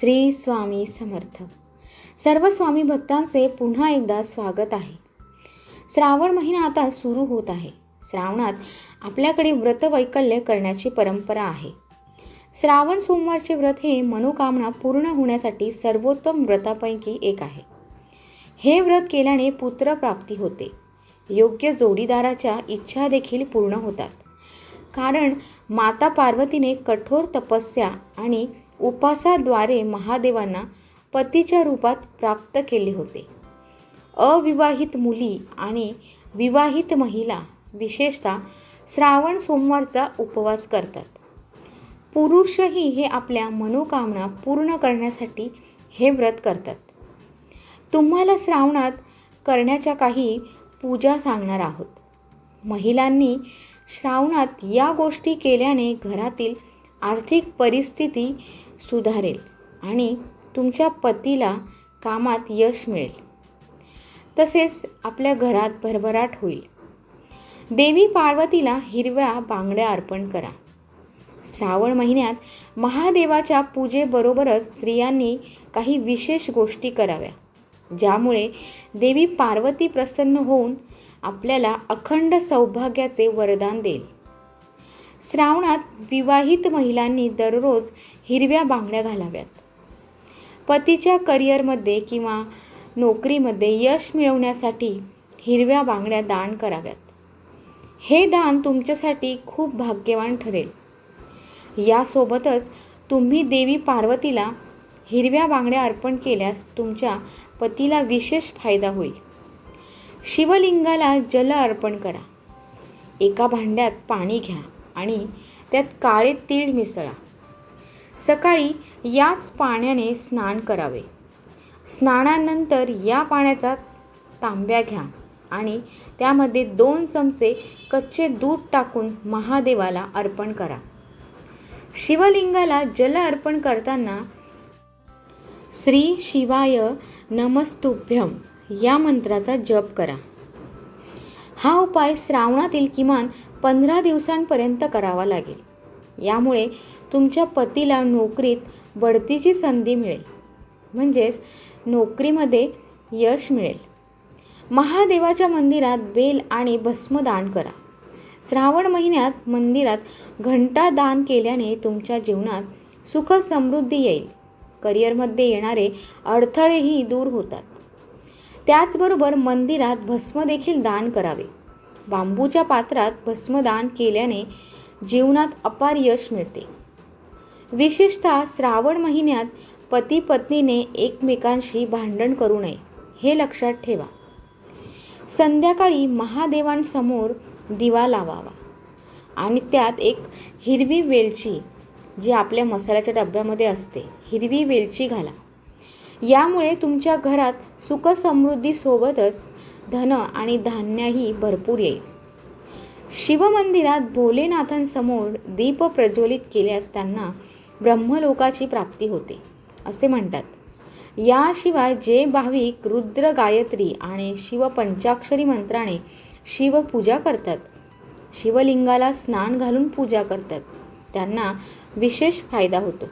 श्री स्वामी समर्थ. सर्व स्वामी भक्तांचे पुन्हा एकदा स्वागत आहे. श्रावण महिना आता सुरू होत आहे. श्रावणात आपल्याकडे व्रतवैकल्य करण्याची परंपरा आहे. श्रावण सोमवारचे व्रत हे मनोकामना पूर्ण होण्यासाठी सर्वोत्तम व्रतापैकी एक आहे. हे व्रत केल्याने पुत्रप्राप्ती होते. योग्य जोडीदाराच्या इच्छा देखील पूर्ण होतात. कारण माता पार्वतीने कठोर तपस्या आणि उपासाद्वारे महादेवांना पतीच्या रूपात प्राप्त केले होते. अविवाहित मुली आणि विवाहित महिला विशेषतः श्रावण सोमवारचा उपवास करतात. पुरुषही हे आपल्या मनोकामना पूर्ण करण्यासाठी हे व्रत करतात. तुम्हाला श्रावणात करण्याच्या काही पूजा सांगणार आहोत. महिलांनी श्रावणात या गोष्टी केल्याने घरातील आर्थिक परिस्थिती सुधारेल आणि तुमच्या पतीला कामात यश मिळेल. तसेच आपल्या घरात भरभराट होईल. देवी पार्वतीला हिरव्या बांगड्या अर्पण करा. श्रावण महिन्यात महादेवाच्या पूजेबरोबरच स्त्रियांनी काही विशेष गोष्टी कराव्या ज्यामुळे देवी पार्वती प्रसन्न होऊन आपल्याला अखंड सौभाग्याचे वरदान देईल. श्रावणात विवाहित महिलांनी दररोज हिरव्या बांगड्या घालाव्यात. पतीच्या करिअरमध्ये किंवा नोकरीमध्ये यश मिळवण्यासाठी हिरव्या बांगड्या दान कराव्यात. हे दान तुमच्यासाठी खूप भाग्यवान ठरेल. यासोबतच तुम्ही देवी पार्वतीला हिरव्या बांगड्या अर्पण केल्यास तुमच्या पतीला विशेष फायदा होईल. शिवलिंगाला जल अर्पण करा. एका भांड्यात पाणी घ्या. आणि त्यात काळे तीळ मिसळा. सकाळी याच पाण्याने स्नान करावे. स्नानानंतर या पाण्याचा तांब्या घ्या आणि त्यामध्ये दोन चमचे कच्चे दूध टाकून महादेवाला अर्पण करा. शिवलिंगाला जल अर्पण करताना श्री शिवाय नमस्तुभ्यम या मंत्राचा जप करा. हा उपाय श्रावणातील किमान पंधरा दिवसांपर्यंत करावा लागेल. यामुळे तुमच्या पतीला नोकरीत बढतीची संधी मिळेल. म्हणजेच नोकरीमध्ये यश मिळेल. महादेवाच्या मंदिरात बेल आणि भस्म दान करा. श्रावण महिन्यात मंदिरात घंटा दान केल्याने तुमच्या जीवनात सुख समृद्धी येईल. करिअरमध्ये येणारे अडथळेही दूर होतात. त्याचबरोबर मंदिरात भस्म देखील दान करावे. बांबूच्या पात्रात भस्मदान केल्याने जीवनात अपार यश मिळते. विशेषतः श्रावण महिन्यात पती पत्नीने एकमेकांशी भांडण करू नये हे लक्षात ठेवा. संध्याकाळी महादेवांसमोर दिवा लावावा आणि त्यात एक हिरवी वेलची जी आपल्या मसाल्याच्या डब्यामध्ये असते हिरवी वेलची घाला. यामुळे तुमच्या घरात सुखसमृद्धीसोबतच धन आणि धान्यही भरपूर येईल. शिवमंदिरात भोलेनाथांसमोर दीप प्रज्वलित केल्यास त्यांना ब्रह्मलोकाची प्राप्ती होते असे म्हणतात. याशिवाय जे भाविक रुद्र गायत्री आणि शिव पंचाक्षरी मंत्राने शिवपूजा करतात शिवलिंगाला स्नान घालून पूजा करतात त्यांना विशेष फायदा होतो.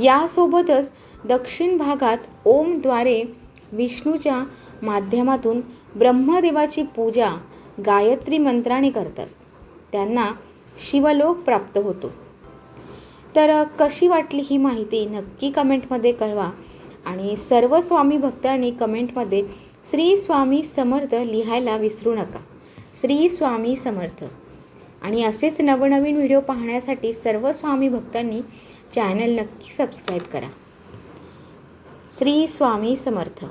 यासोबतच दक्षिण भागात ओमद्वारे विष्णूच्या माध्यमातून ब्रह्मदेवाची पूजा गायत्री मंत्राने करतात. त्यांना शिवलोक प्राप्त होतो. तर कशी वाटली ही माहिती नक्की कमेंटमध्ये कळवा आणि सर्व स्वामी भक्तांनी कमेंटमध्ये श्री स्वामी समर्थ लिहायला विसरू नका. श्री स्वामी समर्थ. आणि असेच नवनवीन व्हिडिओ पाहण्यासाठी सर्व स्वामी भक्तांनी चॅनल नक्की सबस्क्राईब करा. श्री स्वामी समर्थ.